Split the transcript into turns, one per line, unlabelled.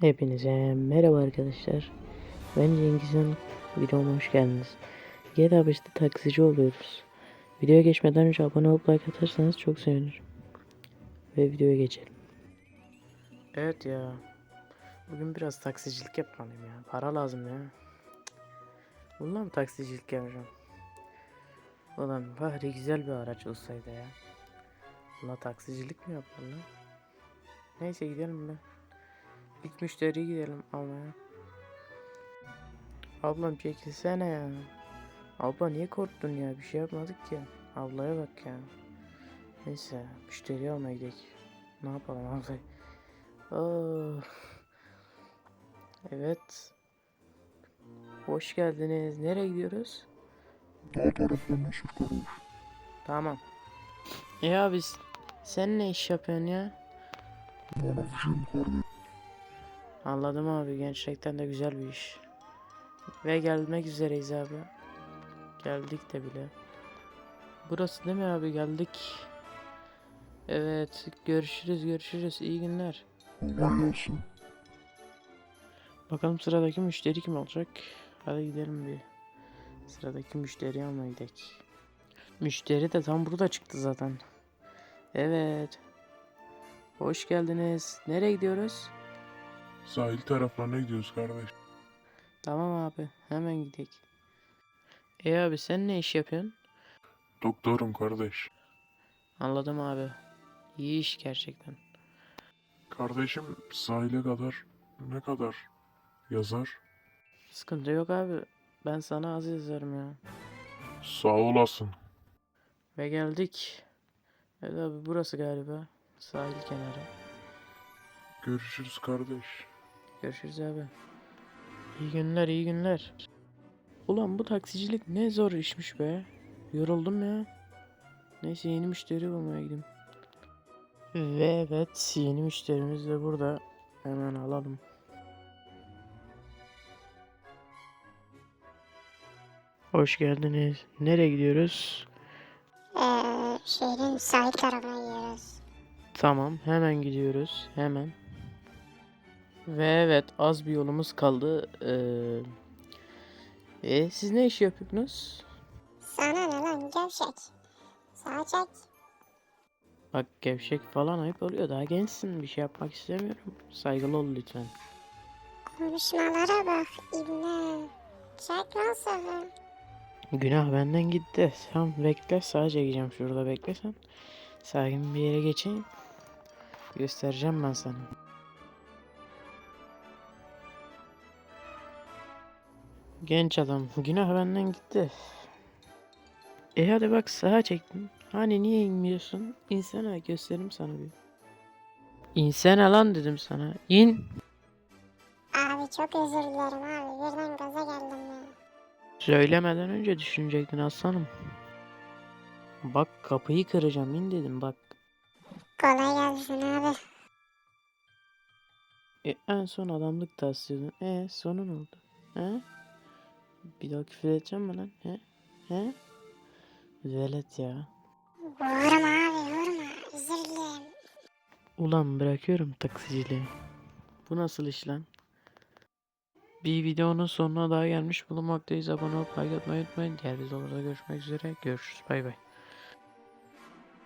Hepinize merhaba arkadaşlar. Ben Cengiz'in videoma hoş geldiniz. GTA 5'te taksici oluyoruz. Videoya geçmeden önce abone olup like atarsanız çok sevinirim. Ve videoya geçelim. Evet ya. Bugün biraz taksicilik yapmalıyım ya. Para lazım ya. Bununla mı taksicilik yapacağım? Ulan bari güzel bir araç olsaydı ya. Buna taksicilik mi yapmalı? Neyse gidelim be. İlk müşteriye gidelim almaya. Ablam çekilsene ya. Abla niye korktun ya? Bir şey yapmadık ki. Ablaya bak ya. Neyse müşteriyi almaya gidelim. Ne yapalım abla? Oh. Evet. Hoş geldiniz. Nereye gidiyoruz?
Dağ taraflarına kardeş.
Tamam. Ya abi sen ne iş yapıyorsun ya?
Manavcıyım kardeş.
Anladım abi gerçekten de güzel bir iş. Ve gelmek üzereyiz abi. Geldik de bile. Burası değil mi abi geldik. Evet görüşürüz görüşürüz iyi günler.
Kolay gelsin.
Bakalım sıradaki müşteri kim olacak? Hadi gidelim bir. Sıradaki müşteri almaya gidelim. Müşteri de tam burada çıktı zaten. Evet. Hoş geldiniz. Nereye gidiyoruz?
Sahil taraflarına gidiyoruz kardeş.
Tamam abi hemen gidelim. E abi sen ne iş yapıyorsun?
Doktorum kardeş.
Anladım abi. İyi iş gerçekten.
Kardeşim sahile kadar ne kadar yazar?
Sıkıntı yok abi. Ben sana az yazarım ya.
Sağ olasın.
Ve geldik. Evet abi burası galiba. Sahil kenarı.
Görüşürüz kardeş.
Görüşürüz abi. İyi günler iyi günler. Ulan bu taksicilik ne zor işmiş be. Yoruldum ya. Neyse yeni müşteri bulmaya gideyim. Ve evet yeni müşterimiz de burada. Hemen alalım. Hoş geldiniz. Nereye gidiyoruz?
Ee, şehrin sahil tarafına gidiyoruz.
Tamam, hemen gidiyoruz. Hemen. Ve evet, az bir yolumuz kaldı. Ee, e, siz ne iş yapıyorsunuz?
Sana ne lan gevşek? Sağa çek.
Bak gevşek falan ayıp oluyor. Daha gençsin. Bir şey yapmak istemiyorum. Saygılı ol lütfen.
Konuşmalara bak ibne. Çek lan sağa.
Günah benden gitti. Tamam bekle. Sağa çekeceğim. Şurada bekle sen. Sakin bir yere geçeyim. Göstereceğim ben sana. Genç adam. Günah benden gitti. E hadi bak sağa çektim. Hani niye inmiyorsun? İnsene göstereyim sana bir. İnsene lan dedim sana. İn.
Abi çok özür dilerim abi. Birden gaza geldim ya.
Söylemeden önce düşünecektin aslanım. Bak kapıyı kıracağım in dedim bak.
Kolay gelsin abi.
E, en son adamlık taslıyordun. E sonun oldu. He? Bir daha küfür edeceğim mi lan? He? He? Velet ya.
Vurma abi vurma. Özür dilerim.
Ulan bırakıyorum taksiciliği. Bu nasıl iş lan? Bir videonun sonuna daha gelmiş bulunmaktayız. Abone olup like atmayı unutmayın. Diğer videolarda görüşmek üzere. Görüşürüz. Bay bay.